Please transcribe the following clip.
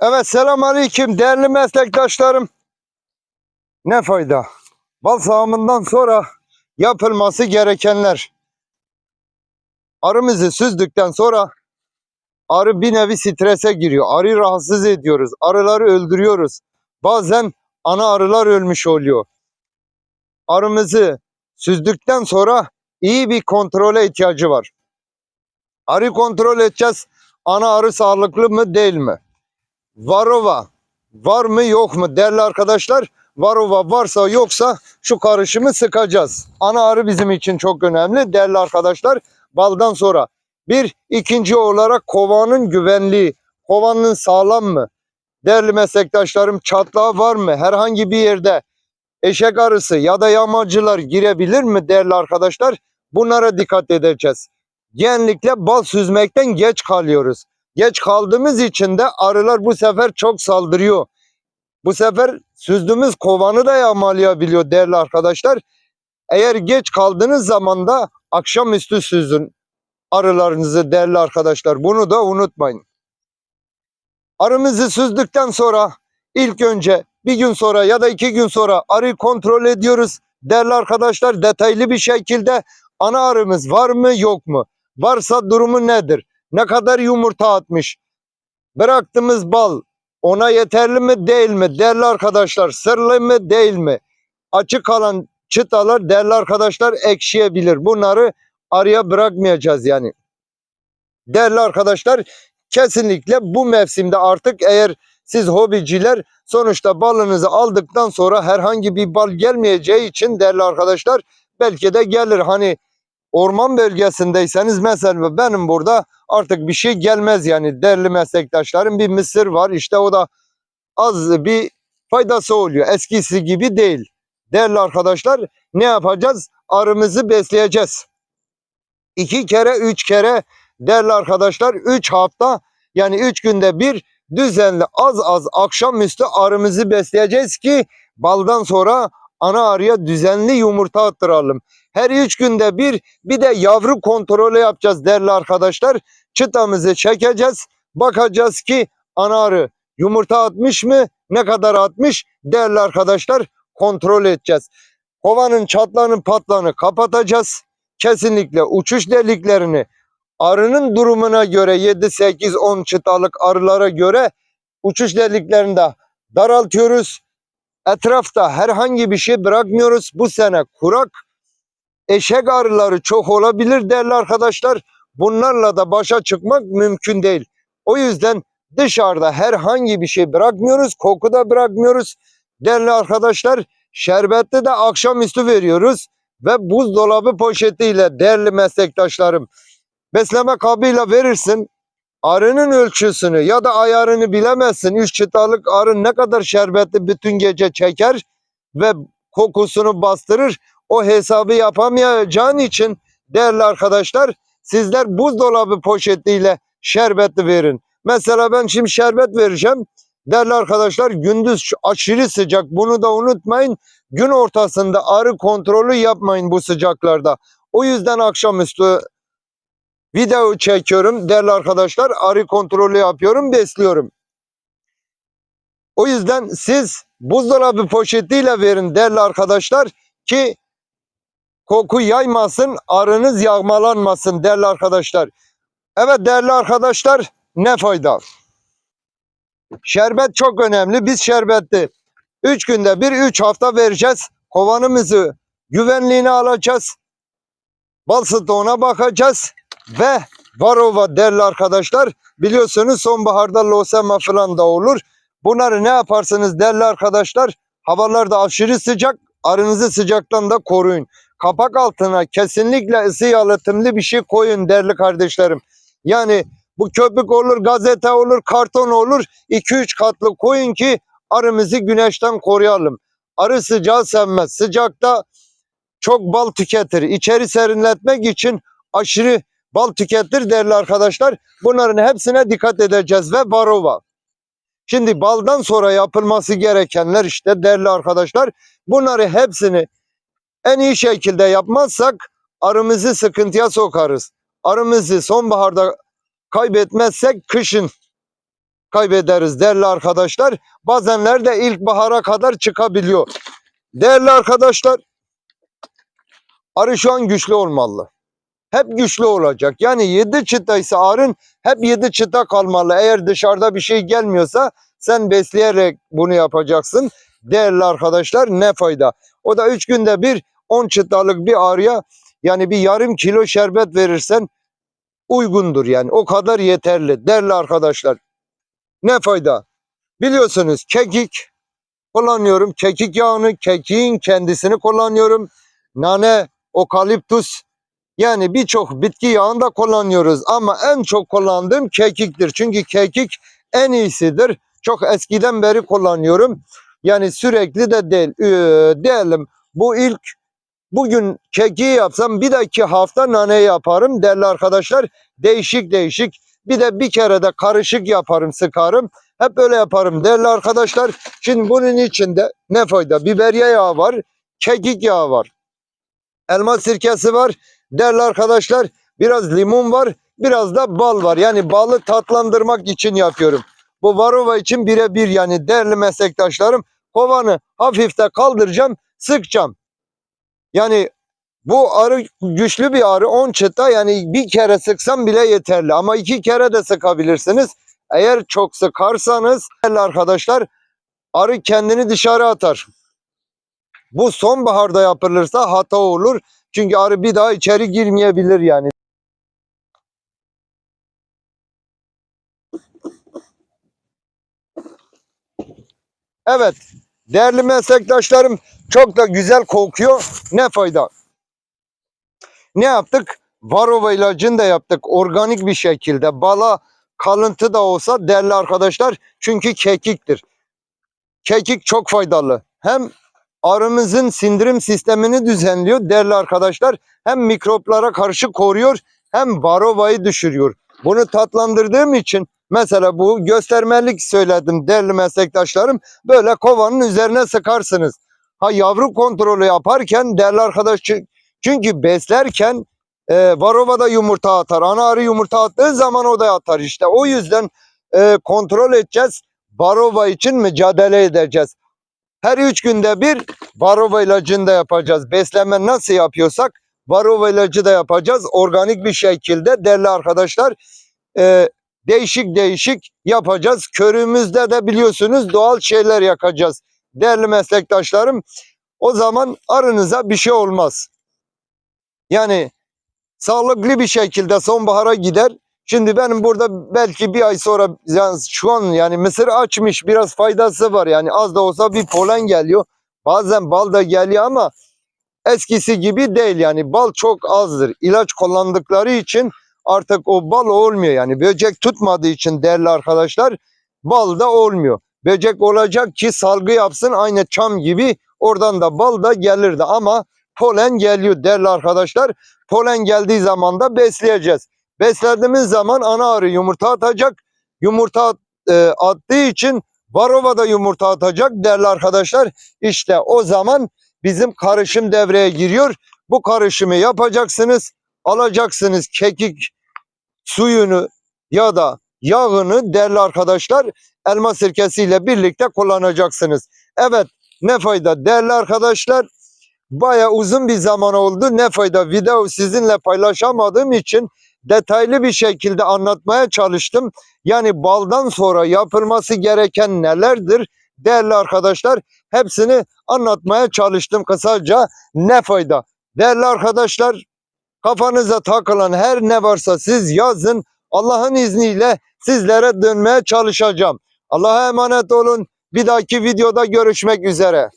Evet selam aleyküm değerli meslektaşlarım. Ne fayda? Bal sağımından sonra yapılması gerekenler. Arımızı süzdükten sonra arı bir nevi strese giriyor. Arıyı rahatsız ediyoruz. Arıları öldürüyoruz. Bazen ana arılar ölmüş oluyor. Arımızı süzdükten sonra iyi bir kontrole ihtiyacı var. Arı kontrol edeceğiz. Ana arı sağlıklı mı değil mi? Varova var mı yok mu değerli arkadaşlar? Varova varsa yoksa şu karışımı sıkacağız. Ana arı bizim için çok önemli değerli arkadaşlar. Baldan sonra bir ikinci olarak kovanın güvenliği. Kovanın sağlam mı? Değerli meslektaşlarım çatlağı var mı? Herhangi bir yerde eşek arısı ya da yamacılar girebilir mi değerli arkadaşlar? Bunlara dikkat edeceğiz. Genellikle bal süzmekten geç kalıyoruz. Geç kaldığımız için de arılar bu sefer çok saldırıyor. Bu sefer süzdüğümüz kovanı da yağmalayabiliyor değerli arkadaşlar. Eğer geç kaldığınız zaman da akşamüstü süzün arılarınızı değerli arkadaşlar. Bunu da unutmayın. Arımızı süzdükten sonra ilk önce bir gün sonra ya da iki gün sonra arıyı kontrol ediyoruz. Değerli arkadaşlar detaylı bir şekilde ana arımız var mı yok mu? Varsa durumu nedir? Ne kadar yumurta atmış? Bıraktığımız bal ona yeterli mi değil mi? Değerli arkadaşlar sırlı mı değil mi? Açık kalan çıtalar değerli arkadaşlar ekşiyebilir. Bunları arıya bırakmayacağız yani. Değerli arkadaşlar kesinlikle bu mevsimde artık eğer siz hobiciler sonuçta balınızı aldıktan sonra herhangi bir bal gelmeyeceği için değerli arkadaşlar belki de gelir. Hani orman bölgesindeyseniz mesela benim burada artık bir şey gelmez yani değerli meslektaşlarım bir mısır var işte o da az bir faydası oluyor eskisi gibi değil. Değerli arkadaşlar ne yapacağız? Arımızı besleyeceğiz. İki kere üç kere değerli arkadaşlar üç hafta yani üç günde bir düzenli az az akşamüstü arımızı besleyeceğiz ki baldan sonra ana arıya düzenli yumurta attıralım. Her üç günde bir bir de yavru kontrolü yapacağız değerli arkadaşlar. Çıtamızı çekeceğiz. Bakacağız ki ana arı yumurta atmış mı? Ne kadar atmış? Değerli arkadaşlar kontrol edeceğiz. Kovanın çatlağını patlağını kapatacağız. Kesinlikle uçuş deliklerini arının durumuna göre 7, 8, 10 çıtalık arılara göre uçuş deliklerini de daraltıyoruz. Etrafta herhangi bir şey bırakmıyoruz. Bu sene kurak eşek arıları çok olabilir değerli arkadaşlar. Bunlarla da başa çıkmak mümkün değil. O yüzden dışarıda herhangi bir şey bırakmıyoruz. Koku da bırakmıyoruz. Değerli arkadaşlar şerbetli de akşamüstü veriyoruz. Ve buzdolabı poşetiyle değerli meslektaşlarım besleme kabıyla verirsin. Arının ölçüsünü ya da ayarını bilemezsin. Üç çıtalık arı ne kadar şerbetli bütün gece çeker ve kokusunu bastırır. O hesabı yapamayacağın için değerli arkadaşlar sizler buzdolabı poşetiyle şerbetli verin. Mesela ben şimdi şerbet vereceğim. Değerli arkadaşlar gündüz aşırı sıcak bunu da unutmayın. Gün ortasında arı kontrolü yapmayın bu sıcaklarda. O yüzden akşamüstü video çekiyorum değerli arkadaşlar. Arı kontrolü yapıyorum, besliyorum. O yüzden siz buzdolabı poşetiyle verin değerli arkadaşlar ki koku yaymasın, arınız yağmalanmasın değerli arkadaşlar. Evet değerli arkadaşlar ne fayda? Şerbet çok önemli. Biz şerbeti 3 günde bir 3 hafta vereceğiz. Kovanımızı güvenliğini alacağız. Bal stoğuna bakacağız. Ve varova değerli arkadaşlar biliyorsunuz sonbaharda losema falan da olur. Bunları ne yaparsınız değerli arkadaşlar? Havalar da aşırı sıcak. Arınızı sıcaktan da koruyun. Kapak altına kesinlikle ısı yalıtımlı bir şey koyun değerli kardeşlerim. Yani bu köpük olur, gazete olur, karton olur. 2-3 katlı koyun ki arımızı güneşten koruyalım. Arı sıcağı sevmez. Sıcakta çok bal tüketir. İçeri serinletmek için aşırı bal tüketir değerli arkadaşlar. Bunların hepsine dikkat edeceğiz ve varova. Şimdi baldan sonra yapılması gerekenler işte değerli arkadaşlar. Bunları hepsini en iyi şekilde yapmazsak arımızı sıkıntıya sokarız. Arımızı sonbaharda kaybetmezsek kışın kaybederiz değerli arkadaşlar. Bazenler de ilkbahara kadar çıkabiliyor. Değerli arkadaşlar arı şu an güçlü olmalı. Hep güçlü olacak. Yani 7 çıta ise arın hep 7 çıta kalmalı. Eğer dışarıda bir şey gelmiyorsa sen besleyerek bunu yapacaksın. Değerli arkadaşlar ne fayda. O da 3 günde bir 10 çıtalık bir arıya yani bir yarım kilo şerbet verirsen uygundur yani. O kadar yeterli. Değerli arkadaşlar ne fayda. Biliyorsunuz kekik kullanıyorum. Kekik yağını, kekiğin kendisini kullanıyorum. Nane, okaliptus yani birçok bitki yağını da kullanıyoruz ama en çok kullandığım kekiktir. Çünkü kekik en iyisidir. Çok eskiden beri kullanıyorum. Yani sürekli de değil. Ee, diyelim bu ilk bugün kekiği yapsam bir dahaki hafta nane yaparım değerli arkadaşlar. Değişik değişik. Bir de bir kere de karışık yaparım sıkarım. Hep böyle yaparım değerli arkadaşlar. Şimdi bunun içinde ne fayda? Biberiye yağı var. Kekik yağı var. Elma sirkesi var. Değerli arkadaşlar biraz limon var. Biraz da bal var. Yani balı tatlandırmak için yapıyorum. Bu varova için birebir yani değerli meslektaşlarım. Kovanı hafifte kaldıracağım. Sıkacağım. Yani bu arı güçlü bir arı 10 çıta yani bir kere sıksam bile yeterli ama iki kere de sıkabilirsiniz. Eğer çok sıkarsanız değerli arkadaşlar arı kendini dışarı atar. Bu sonbaharda yapılırsa hata olur. Çünkü arı bir daha içeri girmeyebilir yani. Evet değerli meslektaşlarım çok da güzel kokuyor. Ne fayda? Ne yaptık? Varova ilacını da yaptık organik bir şekilde. Bala kalıntı da olsa değerli arkadaşlar çünkü kekiktir. Kekik çok faydalı. Hem arımızın sindirim sistemini düzenliyor değerli arkadaşlar. Hem mikroplara karşı koruyor hem varovayı düşürüyor. Bunu tatlandırdığım için mesela bu göstermelik söyledim değerli meslektaşlarım. Böyle kovanın üzerine sıkarsınız. Ha yavru kontrolü yaparken değerli arkadaş çü- çünkü beslerken e, varova da yumurta atar. Ana arı yumurta attığı zaman o da atar işte. O yüzden e, kontrol edeceğiz. Varova için mücadele edeceğiz. Her üç günde bir varova ilacını da yapacağız. Besleme nasıl yapıyorsak varova ilacı da yapacağız. Organik bir şekilde değerli arkadaşlar e, değişik değişik yapacağız. Körümüzde de biliyorsunuz doğal şeyler yakacağız. Değerli meslektaşlarım o zaman arınıza bir şey olmaz. Yani sağlıklı bir şekilde sonbahara gider. Şimdi benim burada belki bir ay sonra yani şu an yani mısır açmış biraz faydası var yani az da olsa bir polen geliyor. Bazen bal da geliyor ama eskisi gibi değil yani bal çok azdır. İlaç kullandıkları için artık o bal olmuyor yani böcek tutmadığı için değerli arkadaşlar bal da olmuyor. Böcek olacak ki salgı yapsın aynı çam gibi oradan da bal da gelirdi ama polen geliyor değerli arkadaşlar. Polen geldiği zaman da besleyeceğiz. Beslediğimiz zaman ana arı yumurta atacak. Yumurta e, attığı için varova da yumurta atacak değerli arkadaşlar. İşte o zaman bizim karışım devreye giriyor. Bu karışımı yapacaksınız. Alacaksınız kekik suyunu ya da yağını değerli arkadaşlar elma sirkesiyle birlikte kullanacaksınız. Evet ne fayda değerli arkadaşlar baya uzun bir zaman oldu. Ne fayda video sizinle paylaşamadığım için detaylı bir şekilde anlatmaya çalıştım. Yani baldan sonra yapılması gereken nelerdir? Değerli arkadaşlar hepsini anlatmaya çalıştım kısaca. Ne fayda? Değerli arkadaşlar kafanıza takılan her ne varsa siz yazın. Allah'ın izniyle sizlere dönmeye çalışacağım. Allah'a emanet olun. Bir dahaki videoda görüşmek üzere.